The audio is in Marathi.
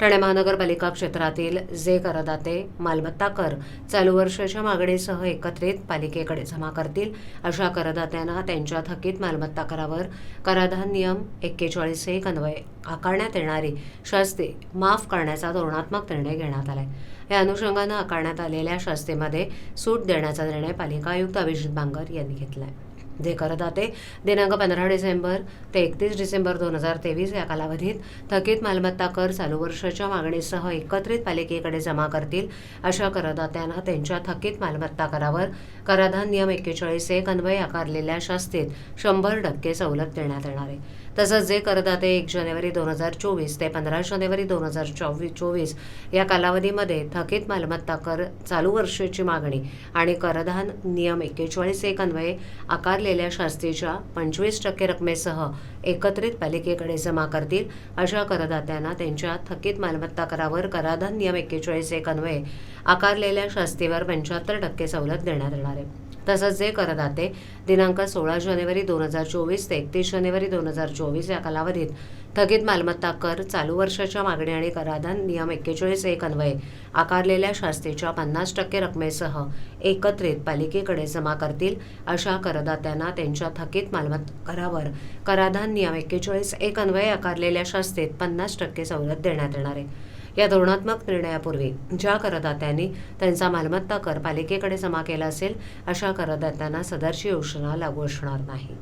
ठाणे महानगरपालिका क्षेत्रातील जे करदाते मालमत्ता कर चालू वर्षाच्या मागणीसह एकत्रित पालिकेकडे जमा करतील अशा करदात्यांना त्यांच्या थकीत मालमत्ता करावर कराधान नियम एक्केचाळीस एक अन्वये आकारण्यात येणारी शास्ती माफ करण्याचा धोरणात्मक निर्णय घेण्यात आलाय. या अनुषंगानं आकारण्यात आलेल्या शास्तीमध्ये सूट देण्याचा निर्णय पालिका आयुक्त अभिजित बांगर यांनी घेतला आहे जे करदाते दिनांक पंधरा डिसेंबर ते एकतीस डिसेंबर दोन हजार तेवीस या कालावधीत थकीत मालमत्ता कर चालू वर्षाच्या मागणीसह एकत्रित पालिकेकडे जमा करतील अशा करदात्यांना त्यांच्या थकीत मालमत्ता करावर कराधान नियम एक्केचाळीस एक अन्वय आकारलेल्या शास्तीत शंभर टक्के सवलत देण्यात येणार आहे. तसंच जे करदाते एक जानेवारी दोन हजार चोवीस ते पंधरा जानेवारी दोन हजार चोवीस चोवीस या कालावधीमध्ये थकीत मालमत्ता कर चालू वर्षाची मागणी आणि करधान नियम एक्केचाळीस एक अन्वये आकारलेल्या शास्तीच्या पंचवीस टक्के रकमेसह एकत्रित पालिकेकडे जमा करतील अशा करदात्यांना त्यांच्या थकीत मालमत्ता करावर कराधान नियम एक्केचाळीस एक अन्वये आकारलेल्या शास्तीवर पंच्याहत्तर टक्के सवलत देण्यात येणार आहे. तसंच जे करदाते दिनांक सोळा जानेवारी दोन हजार चोवीस ते एकतीस जानेवारी दोन हजार चोवीस चोवीस या कालावधीत. थकीत मालमत्ता कर चालू वर्षाच्या मागणी आणि कराधान नियम एक्केचाळीस एक अन्वये. आकारलेल्या शास्तीच्या पन्नास टक्के रकमेसह एकत्रित पालिकेकडे जमा करतील अशा करदात्यांना त्यांच्या थकीत मालमत्ता करावर. कराधान नियम एक्केचाळीस एक अन्वये आकारलेल्या शास्तीत पन्नास टक्के सवलत देण्यात येणार आहे. या धोरणात्मक निर्णयापूर्वी ज्या करदात्यांनी त्यांचा मालमत्ता कर पालिकेकडे जमा केला असेल अशा करदात्यांना सदरची योजना लागू असणार नाही.